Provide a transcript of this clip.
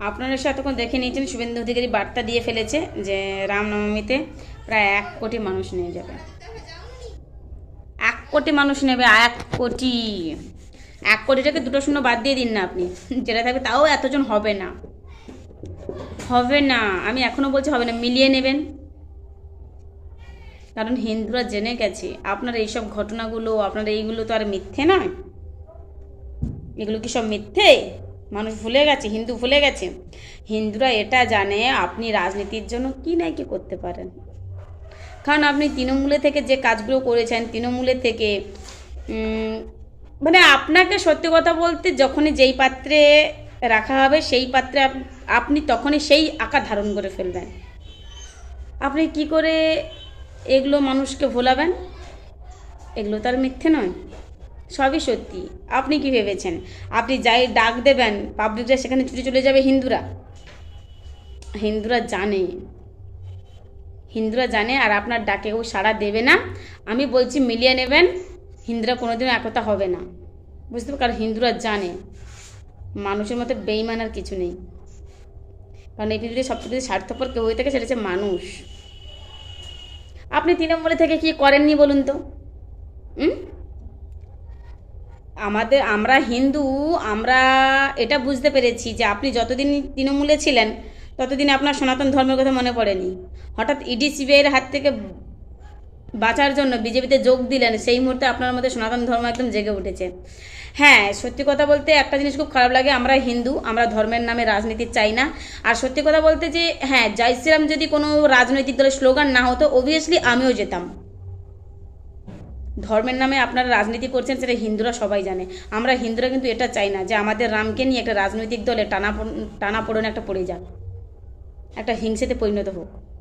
আপনারা এতক্ষণ দেখে নিয়েছেন, শুভেন্দু অধিকারী বার্তা দিয়ে ফেলেছে যে রামনবমীতে প্রায় এক কোটি মানুষ নিয়ে যাবে। এক কোটি মানুষ নেবে, এক কোটি। এক কোটিটাকে দুটো শূন্য বাদ দিয়ে দিন না আপনি। যেটা থাকবে তাও এতজন হবে না। হবে না। আমি এখনও বলছি হবে না, মিলিয়ে নেবেন। কারণ হিন্দুরা জেনে গেছে, আপনার এইসব ঘটনাগুলো, আপনার এইগুলো তো আর মিথ্যে নয়। এগুলো কি সব মিথ্যে? মানুষ ভুলে গেছে, হিন্দু ভুলে গেছে। হিন্দুরা এটা জানে, আপনি রাজনীতির জন্য কি না কি করতে পারেন। কারণ আপনি তৃণমূলে থেকে যে কাজগুলো করেছেন, তৃণমূলে থেকে মানে আপনাকে সত্যি কথা বলতে যখনই যেই পাত্রে রাখা হবে, সেই পাত্রে আপনি তখনই সেই আকার ধারণ করে ফেলবেন। আপনি কি করে এগুলো মানুষকে ভোলাবেন? এগুলো তো আর মিথ্যে নয়। সবই সত্যি। আপনি কি ভেবেছেন? আপনি যাই ডাক দেবেন, পাবলিকরা সেখানে ছুটে চলে যাবে, হিন্দুরা? হিন্দুরা জানে। হিন্দুরা জানে আর আপনার ডাকে কেউ সাড়া দেবে না। আমি বলছি মিলিয়ে নেবেন, হিন্দুরা কোনোদিনও একতা হবে না। বুঝতে পার কারণ হিন্দুরা জানে। মানুষের মতো বেইমান আর কিছু নেই। কারণ এই পৃথিবীতে সবচেয়ে বেশি স্বার্থপর কেউ হয়ে থাকে সেটা হচ্ছে মানুষ। আপনি তৃণমূলে থেকে কি করেননি বলুন তো? হুম? আমাদের, আমরা হিন্দু, আমরা এটা বুঝতে পেরেছি যে আপনি যতদিন তৃণমূলে ছিলেন, ততদিন আপনার সনাতন ধর্মের কথা মনে পড়েনি। হঠাৎ ইডি সিবিআইয়ের হাত থেকে বাঁচার জন্য বিজেপিতে যোগ দিলেন, সেই মুহূর্তে আপনার মধ্যে সনাতন ধর্ম একদম জেগে উঠেছে। হ্যাঁ সত্যি কথা বলতে একটা জিনিস খুব খারাপ লাগে, আমরা হিন্দু, আমরা ধর্মের নামে রাজনীতি চাই না। আর সত্যি কথা বলতে যে হ্যাঁ জয় শ্রীরাম যদি কোনো রাজনৈতিক দলের স্লোগান না হতো অবভিয়াসলি আমিও যেতাম। ধর্মের নামে আপনারা রাজনীতি করছেন সেটা হিন্দুরা সবাই জানে। আমরা হিন্দুরা কিন্তু এটা চাই না যে আমাদের রামকে নিয়ে একটা রাজনৈতিক দলে টানা টানা পড়ন একটা পড়ে যাক। একটা হিংসেতে পরিণত হোক।